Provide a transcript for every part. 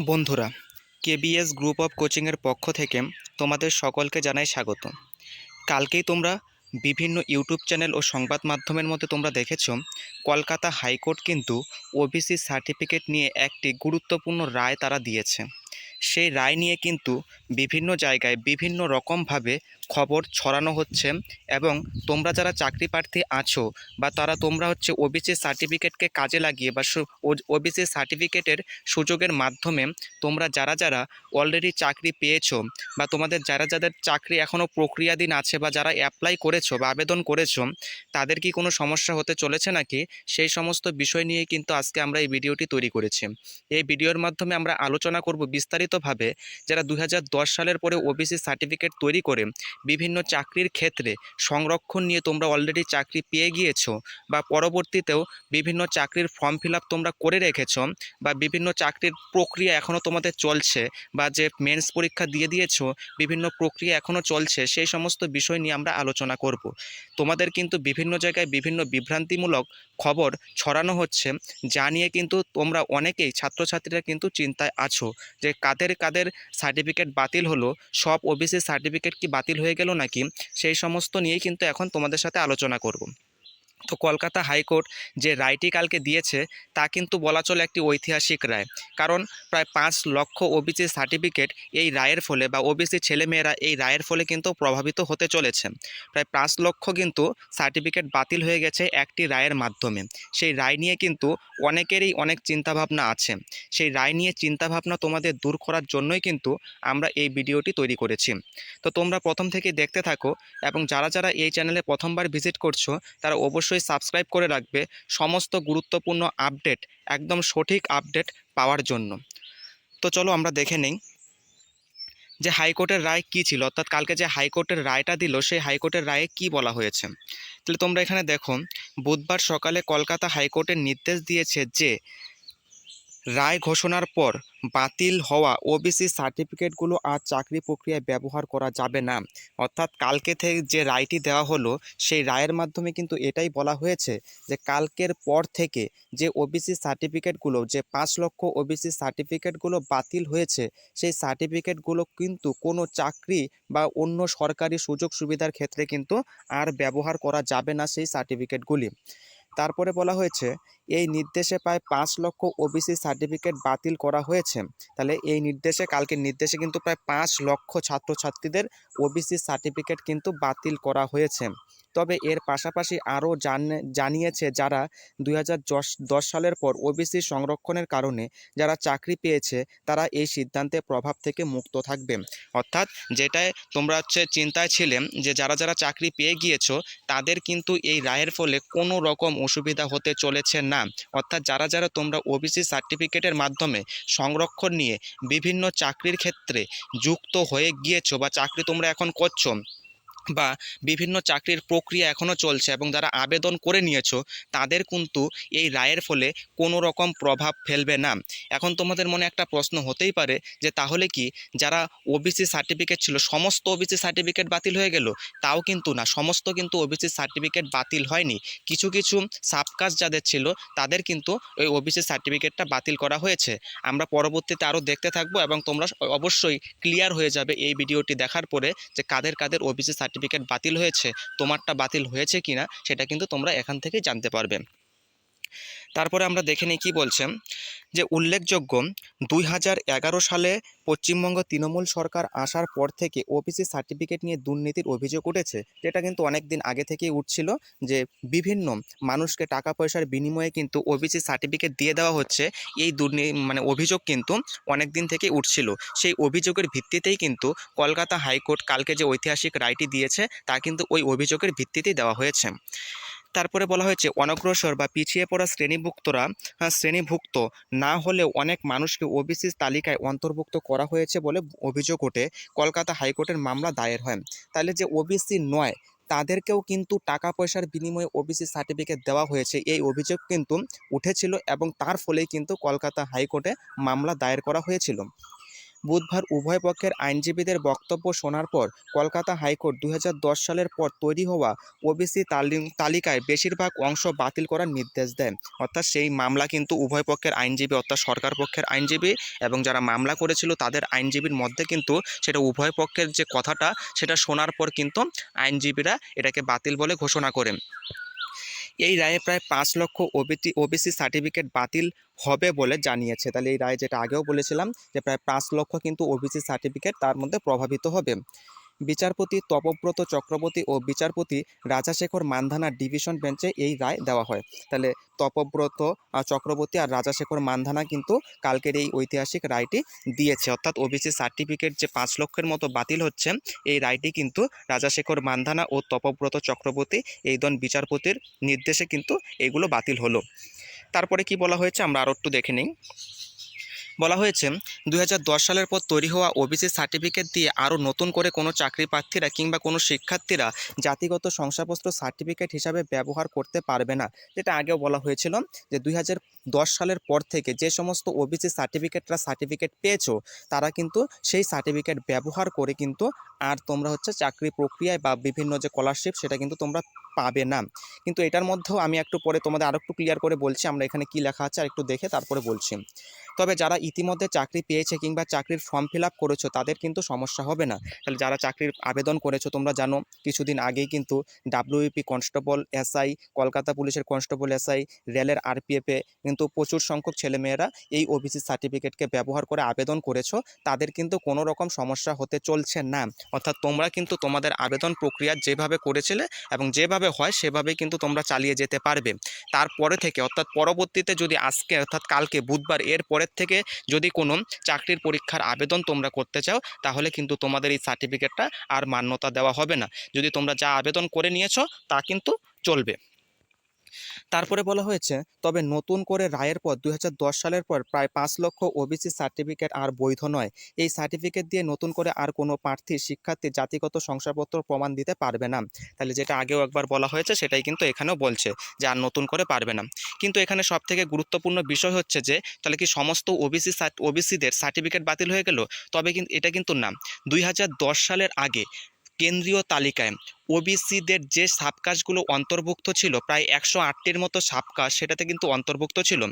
বন্ধুরা, KBS group of কোচিংয়ের পক্ষ থেকে তোমাদের সকলকে জানাই স্বাগত। কালকেই তোমরা বিভিন্ন ইউটিউব চ্যানেল ও সংবাদ মাধ্যমের মধ্যে তোমরা দেখেছ, কলকাতা হাইকোর্ট কিন্তু ওবিসি সার্টিফিকেট নিয়ে একটি গুরুত্বপূর্ণ রায় তারা দিয়েছে। সেই রায় নিয়ে কিন্তু বিভিন্ন জায়গায় বিভিন্ন রকমভাবে খবর ছড়ানো হচ্ছে এবং তোমরা যারা চাকরি প্রার্থী আছো বা তারা তোমরা হচ্ছে ওবিসি সার্টিফিকেটকে কাজে লাগিয়ে বা ওবিসি সার্টিফিকেটের সুযোগের মাধ্যমে তোমরা যারা যারা অলরেডি চাকরি পেয়েছ বা তোমাদের যারা যাদের চাকরি এখনও প্রক্রিয়াধীন আছে বা যারা অ্যাপ্লাই করেছ বা আবেদন করেছ, তাদের কি কোনো সমস্যা হতে চলেছে নাকি? সেই সমস্ত বিষয় নিয়ে কিন্তু আজকে আমরা এই ভিডিওটি তৈরি করেছি। এই ভিডিওর মাধ্যমে আমরা আলোচনা করব বিস্তারিতভাবে যারা দুই হাজার দশ সালের পরে ওবিসি সার্টিফিকেট তৈরি করে বিভিন্ন চাকরির ক্ষেত্রে সংরক্ষণ নিয়ে তোমরা অলরেডি চাকরি পেয়ে গিয়েছো বা পরবর্তীতেও বিভিন্ন চাকরির ফর্ম ফিল তোমরা করে রেখেছো বা বিভিন্ন চাকরির প্রক্রিয়া এখনও তোমাদের চলছে বা যে মেন্স পরীক্ষা দিয়ে দিয়েছ, বিভিন্ন প্রক্রিয়া এখনও চলছে, সেই সমস্ত বিষয় নিয়ে আমরা আলোচনা করব। তোমাদের কিন্তু বিভিন্ন জায়গায় বিভিন্ন বিভ্রান্তিমূলক খবর ছড়ানো হচ্ছে, যা নিয়ে কিন্তু তোমরা অনেকেই ছাত্রছাত্রীরা কিন্তু চিন্তায় আছো যে কাদের কাদের সার্টিফিকেট বাতিল হলো, সব ওবিসি সার্টিফিকেট কি বাতিল হয়ে গেল নাকি? সেই সমস্ত নিয়েই কিন্তু এখন তোমাদের সাথে আলোচনা করব। তো কলকাতা হাইকোর্ট যে রায়টি কালকে দিয়েছে, তা কিন্তু বলা চলে একটি ঐতিহাসিক রায়। কারণ প্রায় পাঁচ লক্ষ ওবিসি সার্টিফিকেট এই রায়ের ফলে বা ওবিসি ছেলেমেয়েরা এই রায়ের ফলে কিন্তু প্রভাবিত হতে চলেছে। প্রায় পাঁচ লক্ষ কিন্তু সার্টিফিকেট বাতিল হয়ে গেছে একটি রায়ের মাধ্যমে। সেই রায় নিয়ে কিন্তু অনেকেরই অনেক চিন্তাভাবনা আছে। সেই রায় নিয়ে চিন্তাভাবনা তোমাদের দূর করার জন্যই কিন্তু আমরা এই ভিডিওটি তৈরি করেছি। তো তোমরা প্রথম থেকে দেখতে থাকো এবং যারা যারা এই চ্যানেলে প্রথমবার ভিজিট করছ, তারা অবশ্যই সাবস্ক্রাইব করে রাখবে সমস্ত গুরুত্বপূর্ণ আপডেট একদম সঠিক আপডেট পাওয়ার জন্য। তো চলো আমরা দেখে নেই যে হাইকোর্টের রায় কী ছিল, অর্থাৎ কালকে যে হাইকোর্টের রায়টা দিল, সেই হাইকোর্টের রায়ে কি বলা হয়েছে? তাহলে তোমরা এখানে দেখো, বুধবার সকালে কলকাতা হাইকোর্টের নির্দেশ দিয়েছে যে রায় ঘোষণার পর বাতিল হওয়া ওবিসি সার্টিফিকেটগুলো আর চাকরি প্রক্রিয়ায় ব্যবহার করা যাবে না। অর্থাৎ কালকে থেকে যে রায়টি দেওয়া হলো, সেই রায়ের মাধ্যমে কিন্তু এটাই বলা হয়েছে যে কালকের পর থেকে যে ওবিসি সার্টিফিকেটগুলো, যে পাঁচ লক্ষ ওবিসি সার্টিফিকেটগুলো বাতিল হয়েছে, সেই সার্টিফিকেটগুলো কিন্তু কোনো চাকরি বা অন্য সরকারি সুযোগ সুবিধার ক্ষেত্রে কিন্তু আর ব্যবহার করা যাবে না সেই সার্টিফিকেটগুলি। তারপরে বলা হয়েছে, এই নির্দেশে প্রায় পাঁচ লক্ষ ওবিসি সার্টিফিকেট বাতিল করা হয়েছে। তাহলে এই নির্দেশে কালকে নির্দেশে কিন্তু প্রায় পাঁচ লক্ষ ছাত্রছাত্রীদের ওবিসি সার্টিফিকেট কিন্তু বাতিল করা হয়েছে। তবে এর পাশাপাশি আরও জানিয়েছে যারা দুই সালের পর ওবিসি সংরক্ষণের কারণে যারা চাকরি পেয়েছে, তারা এই সিদ্ধান্তের প্রভাব থেকে মুক্ত থাকবে। অর্থাৎ যেটায় তোমরা হচ্ছে চিন্তায় ছিলে যে যারা যারা চাকরি পেয়ে গিয়েছো, তাদের কিন্তু এই রায়ের ফলে কোনো রকম অসুবিধা হতে চলেছে না। অর্থাৎ যারা যারা তোমরা ওবিসি সার্টিফিকেটের মাধ্যমে সংরক্ষণ নিয়ে বিভিন্ন চাকরির ক্ষেত্রে যুক্ত হয়ে গিয়েছো বা চাকরি তোমরা এখন করছ বা বিভিন্ন চাকরির প্রক্রিয়া এখনও চলছে এবং যারা আবেদন করে নিয়েছো, তাদের কিন্তু এই রায়ের ফলে কোনো রকম প্রভাব ফেলবে না। এখন তোমাদের মনে একটা প্রশ্ন হতেই পারে যে, তাহলে কি যারা ওবিসি সার্টিফিকেট ছিল, সমস্ত ওবিসি সার্টিফিকেট বাতিল হয়ে গেল? তাও কিন্তু না, সমস্ত কিন্তু ওবিসি সার্টিফিকেট বাতিল হয়নি। কিছু কিছু সাবকাস্ট যাদের ছিল, তাদের কিন্তু ওই ওবিসি সার্টিফিকেটটা বাতিল করা হয়েছে। আমরা পরবর্তীতে আরও দেখতে থাকব এবং তোমরা অবশ্যই ক্লিয়ার হয়ে যাবে এই ভিডিওটি দেখার পরে যে, কাদের কাদের ওবিসি সার্টিফিকেট বাতিল হয়েছে তোমারটা বাতিল হয়েছে কি না সেটা কিন্তু তোমরা এখান থেকে জানতে পারবে। তারপরে আমরা দেখে নিই কী বলছেন যে উল্লেখযোগ্য দুই হাজার এগারো সালে পশ্চিমবঙ্গ তৃণমূল সরকার আসার পর থেকে ওবিসি সার্টিফিকেট নিয়ে দুর্নীতির অভিযোগ উঠেছে, যেটা কিন্তু অনেক দিন আগে থেকেই উঠছিল যে বিভিন্ন মানুষকে টাকা পয়সার বিনিময়ে কিন্তু ওবিসি সার্টিফিকেট দিয়ে দেওয়া হচ্ছে। এই দুর্নীতি মানে অভিযোগ কিন্তু অনেক দিন থেকে উঠছিল। সেই অভিযোগের ভিত্তিতেই কিন্তু কলকাতা হাইকোর্ট কালকে যে ঐতিহাসিক রায়টি দিয়েছে, তা কিন্তু ওই অভিযোগের ভিত্তিতেই দেওয়া হয়েছে। তারপরে বলা হয়েছে, অনগ্রসর বা পিছিয়ে পড়া শ্রেণীভুক্তরা শ্রেণীভুক্ত না হলেও অনেক মানুষকে ওবিসি তালিকায় অন্তর্ভুক্ত করা হয়েছে বলে অভিযোগ ওঠে। কলকাতা হাইকোর্টের মামলা দায়ের হয়। তাহলে যে ওবিসি নয়, তাদেরকেও কিন্তু টাকা পয়সার বিনিময়ে ওবিসি সার্টিফিকেট দেওয়া হয়েছে। এই অভিযোগ কিন্তু উঠেছিল এবং তার ফলেই কিন্তু কলকাতা হাইকোর্টে মামলা দায়ের করা হয়েছিল। বুধবার উভয় পক্ষের আইনজীবীদের বক্তব্য শোনার পর কলকাতা হাইকোর্ট দুই হাজার দশ সালের পর তৈরি হওয়া ওবিসি তালিকায় বেশিরভাগ অংশ বাতিল করার নির্দেশ দেয় অর্থাৎ সেই মামলা কিন্তু উভয় পক্ষের আইনজীবী, অর্থাৎ সরকার পক্ষের আইনজীবী এবং যারা মামলা করেছিল তাদের আইনজীবীর মধ্যে কিন্তু সেটা উভয় পক্ষের যে কথাটা সেটা শোনার পর কিন্তু আইনজীবীরা এটাকে বাতিল বলে ঘোষণা করেন। এই রায়ে প্রায় পাঁচ লক্ষ ওবিটি, ওবিসি সার্টিফিকেট বাতিল হবে বলে জানিয়েছে। তাহলে এই রায়ে যেটা আগেও বলেছিলাম যে, প্রায় পাঁচ লক্ষ কিন্তু ওবিসি সার্টিফিকেট তার মধ্যে প্রভাবিত হবে। বিচারপতি তপব্রত চক্রবর্তী ও বিচারপতি রাজাশেখর মান্ধানার ডিভিশন বেঞ্চে এই রায় দেওয়া হয়। তাহলে তপব্রত চক্রবর্তী আর রাজাশেখর মান্ধানা কিন্তু কালকের এই ঐতিহাসিক রায়টি দিয়েছে। অর্থাৎ ওবিসি সার্টিফিকেট যে পাঁচ লক্ষের মতো বাতিল হচ্ছে, এই রায়টি কিন্তু রাজাশেখর মান্ধানা ও তপব্রত চক্রবর্তী এই দন বিচারপতির নির্দেশে কিন্তু এগুলো বাতিল হলো। তারপরে কি বলা হয়েছে, আমরা আরও একটু দেখে নিই। বলা হয়েছে, দুই হাজার দশ সালের পর তৈরি হওয়া ওবিসি সার্টিফিকেট দিয়ে আরও নতুন করে কোনো চাকরি প্রার্থীরা কিংবা কোনো শিক্ষার্থীরা জাতিগত শংসাপত্র সার্টিফিকেট হিসাবে ব্যবহার করতে পারবে না। যেটা আগেও বলা হয়েছিল যে, দুই হাজার দশ সালের পর থেকে যে সমস্ত ওবিসি সার্টিফিকেটরা সার্টিফিকেট পেয়েছ, তারা কিন্তু সেই সার্টিফিকেট ব্যবহার করে কিন্তু আর তোমরা হচ্ছে চাকরি প্রক্রিয়ায় বা বিভিন্ন যে স্কলারশিপ সেটা কিন্তু তোমরা পাবে না। কিন্তু এটার মধ্যেও আমি একটু পরে তোমাদের আরও একটু ক্লিয়ার করে বলছি, আমরা এখানে কি লেখা আছে আর একটু দেখে তারপরে বলছি। তবে যারা ইতিমধ্যে চাকরি পেয়েছে কিংবা চাকরির ফর্ম ফিল আপ করেছ, তাদের কিন্তু সমস্যা হবে না। তাহলে যারা চাকরির আবেদন করেছ, তোমরা জানো, কিছুদিন আগেই কিন্তু ডাব্লিউপি কনস্টেবল এসআই কলকাতা পুলিশের কনস্টেবল এসআই রেলের আরপিএফে কিন্তু প্রচুর সংখ্যক ছেলেমেয়েরা এই ওবিসি সার্টিফিকেটকে ব্যবহার করে আবেদন করেছ। তাদের কিন্তু কোনো রকম সমস্যা হতে চলছে না। অর্থাৎ তোমরা কিন্তু তোমাদের আবেদন প্রক্রিয়া যেভাবে করেছিলে এবং যেভাবে হয়, সেভাবেই কিন্তু তোমরা চালিয়ে যেতে পারবে। তারপরে থেকে, অর্থাৎ পরবর্তীতে যদি আজকে, অর্থাৎ কালকে, বুধবার এর পরের থেকে যদি কোনো চাকরির পরীক্ষার আবেদন তোমরা করতে চাও, তাহলে কিন্তু তোমাদের এই সার্টিফিকেটটা আর মান্যতা দেওয়া হবে না। যদি তোমরা যা আবেদন করে নিয়েছো, তা কিন্তু চলবে। তারপরে বলা হয়েছে, তবে নতুন করে রায়ের পর দুই হাজার দশ সালের পর প্রায় পাঁচ লক্ষ ওবিসি সার্টিফিকেট আর বৈধ নয়। এই সার্টিফিকেট দিয়ে নতুন করে আর কোনো প্রার্থী, শিক্ষার্থী, জাতিগত শংসাপত্র প্রমাণ দিতে পারবে না। তাহলে যেটা আগেও একবার বলা হয়েছে, সেটাই কিন্তু এখানেও বলছে যে আর নতুন করে পারবে না। কিন্তু এখানে সব থেকে গুরুত্বপূর্ণ বিষয় হচ্ছে যে, তাহলে কি সমস্ত ওবিসি ওবিসিদের সার্টিফিকেট বাতিল হয়ে গেল? তবে কিন্তু এটা কিন্তু না। দুই হাজার দশ সালের আগে কেন্দ্রীয় তালিকায় ওবিসিদের যে সাবকাস্টগুলো অন্তর্ভুক্ত ছিল, প্রায় একশো আটটির মতো সাবকাস্ট সেটাতে কিন্তু অন্তর্ভুক্ত ছিল।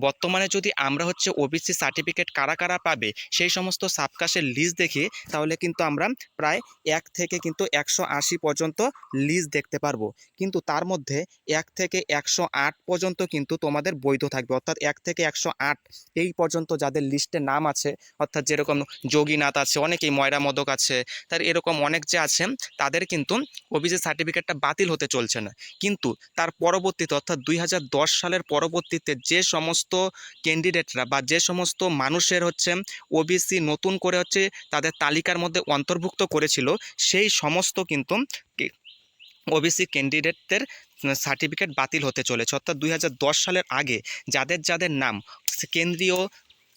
বর্তমানে যদি আমরা হচ্ছে ওবিসি সার্টিফিকেট কারা কারা পাবে, সেই সমস্ত সাবকাশের লিস্ট দেখি, তাহলে কিন্তু আমরা প্রায় এক থেকে কিন্তু একশো আশি পর্যন্ত লিস্ট দেখতে পারব। কিন্তু তার মধ্যে এক থেকে একশো আট পর্যন্ত কিন্তু তোমাদের বৈধ থাকবে। অর্থাৎ এক থেকে একশো আট এই পর্যন্ত যাদের লিস্টে নাম আছে, অর্থাৎ যেরকম যোগীনাথ আছে, অনেকেই ময়রা মদক আছে, তার এরকম অনেক যে আছে, তাদের কিন্তু ওবিসি সার্টিফিকেটটা বাতিল হতে চলছে না। কিন্তু তার পরবর্তীতে, অর্থাৎ দুই হাজার দশ সালের পরবর্তীতে যে সমস্ত ক্যান্ডিডেটরা বা যে সমস্ত মানুষের হচ্ছে ওবিসি নতুন করে হচ্ছে তাদের তালিকার মধ্যে অন্তর্ভুক্ত করেছিল, সেই সমস্ত কিন্তু ওবিসি ক্যান্ডিডেটদের সার্টিফিকেট বাতিল হতে চলেছে। অর্থাৎ দুই হাজার দশ সালের আগে যাদের যাদের নাম কেন্দ্রীয়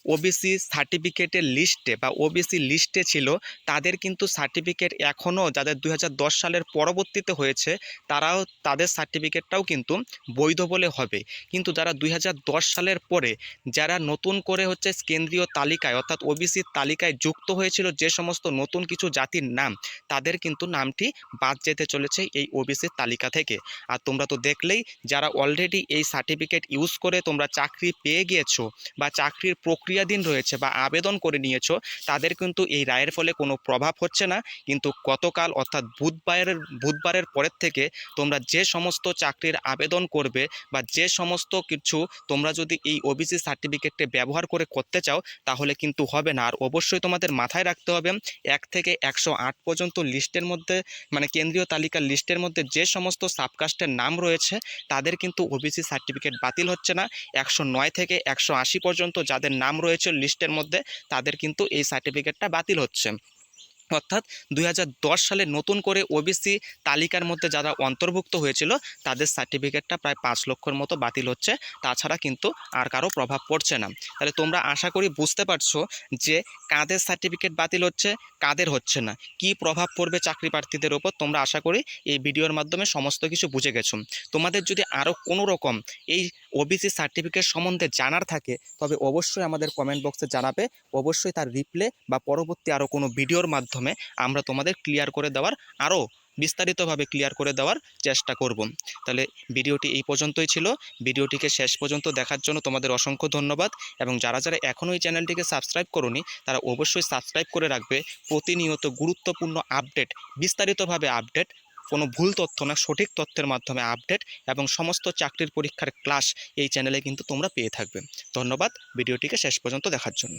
ওবিসি সার্টিফিকেটের লিস্টে বা ওবিসি লিস্টে ছিল, তাদের কিন্তু সার্টিফিকেট এখনও যাদের দুই হাজার দশ সালের পরবর্তীতে হয়েছে, তারাও তাদের সার্টিফিকেটটাও কিন্তু বৈধ বলে হবে। কিন্তু যারা দুই হাজার দশ সালের পরে, যারা নতুন করে হচ্ছে কেন্দ্রীয় তালিকায় অর্থাৎ ওবিসির তালিকায় যুক্ত হয়েছিল যে সমস্ত নতুন কিছু জাতির নাম, তাদের কিন্তু নামটি বাদ যেতে চলেছে এই ওবিসির তালিকা থেকে। আর তোমরা তো দেখলেই, যারা অলরেডি এই সার্টিফিকেট ইউজ করে তোমরা চাকরি পেয়ে গিয়েছো বা চাকরির প্রক্রিয়াধীন রয়েছে বা আবেদন করে নিয়েছো, তাদের কিন্তু এই রায়ের ফলে কোনো প্রভাব হচ্ছে না। কিন্তু গতকাল অর্থাৎ বুধবারের বুধবারের পরের থেকে তোমরা যে সমস্ত চাকরির আবেদন করবে বা যে সমস্ত কিছু তোমরা যদি এই ওবিসি সার্টিফিকেটটি ব্যবহার করে করতে চাও, তাহলে কিন্তু হবে না। আর অবশ্যই তোমাদের মাথায় রাখতে হবে, এক থেকে একশো আট পর্যন্ত লিস্টের মধ্যে মানে কেন্দ্রীয় তালিকার লিস্টের মধ্যে যে সমস্ত সাবকাস্টের নাম রয়েছে, তাদের কিন্তু ওবিসি সার্টিফিকেট বাতিল হচ্ছে না। একশো নয় থেকে একশো আশি পর্যন্ত যাদের নাম রয়েছে লিস্টের মধ্যে তাদের কিন্তু এই সার্টিফিকেটটা বাতিল হচ্ছে। অর্থাৎ দুই হাজার দশ সালে নতুন করে ওবিসি তালিকার মধ্যে যারা অন্তর্ভুক্ত হয়েছিল, তাদের সার্টিফিকেটটা প্রায় পাঁচ লক্ষর মতো বাতিল হচ্ছে। তাছাড়া কিন্তু আর কারও প্রভাব পড়ছে না। তাহলে তোমরা আশা করি বুঝতে পারছ যে কাদের সার্টিফিকেট বাতিল হচ্ছে, কাদের হচ্ছে না। কি প্রভাব পড়বে চাকরি প্রার্থীদের ওপর, তোমরা আশা করি এই ভিডিওর মাধ্যমে সমস্ত কিছু বুঝে গেছো। তোমাদের যদি আরও কোনো রকম এই ওবিসি সার্টিফিকেট সম্বন্ধে জানার থাকে, তবে অবশ্যই আমাদের কমেন্ট বক্সে জানাবে। অবশ্যই তার রিপ্লে বা পরবর্তী আরও কোনো ভিডিওর মাধ্যমে আমরা তোমাদের ক্লিয়ার করে দেওয়ার আরও বিস্তারিতভাবে ক্লিয়ার করে দেওয়ার চেষ্টা করব। তাহলে ভিডিওটি এই পর্যন্তই ছিল। ভিডিওটিকে শেষ পর্যন্ত দেখার জন্য তোমাদের অসংখ্য ধন্যবাদ এবং যারা যারা এখনও এই চ্যানেলটিকে সাবস্ক্রাইব করনি, তারা অবশ্যই সাবস্ক্রাইব করে রাখবে। প্রতিনিয়ত গুরুত্বপূর্ণ আপডেট বিস্তারিতভাবে আপডেট কোনো ভুল তথ্য না, সঠিক তথ্যের মাধ্যমে আপডেট এবং সমস্ত চাকরির পরীক্ষার ক্লাস এই চ্যানেলে কিন্তু তোমরা পেয়ে থাকবে। ধন্যবাদ, ভিডিওটিকে শেষ পর্যন্ত দেখার জন্য।